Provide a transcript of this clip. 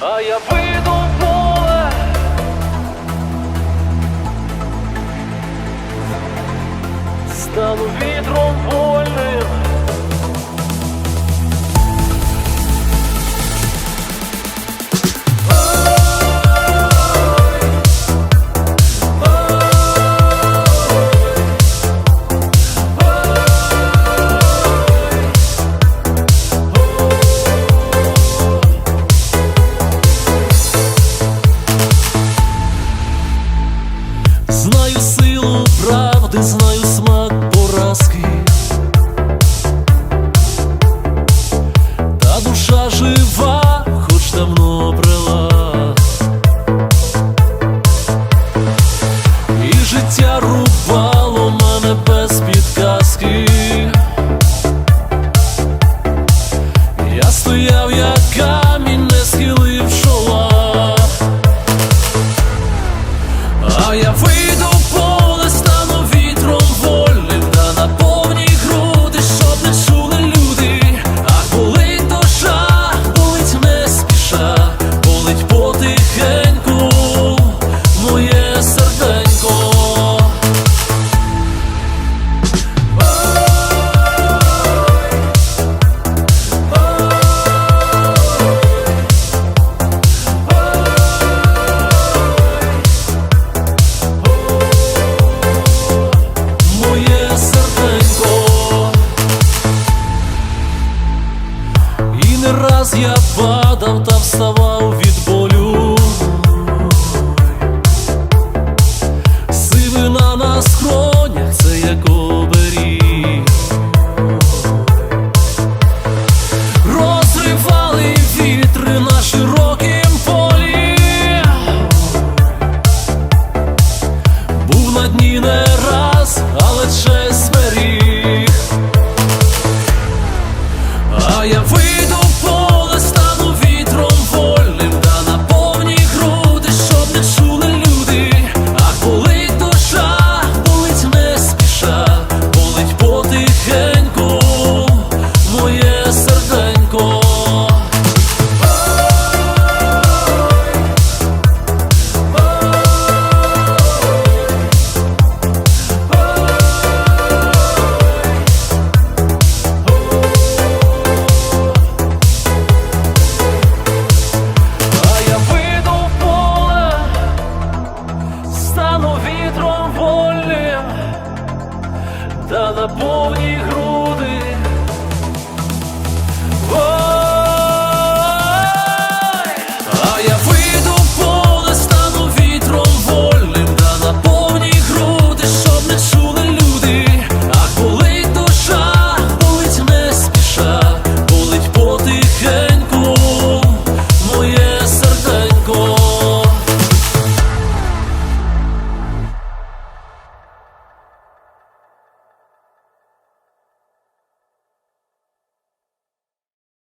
я вийду в поле. Стану вітром вольним. Правди, знаю смак поразки. Та душа жива, хоч давно брела. І життя рубало мене без підказки. Я стояв, як камінь, не схилив чола. А я вийду раз я падав та вставав від болю. Сивина на скронях, це як оберіг. Розривали вітри на широкім полі. Був на дні не раз, але честь зберіг. А я вийду на повній гру.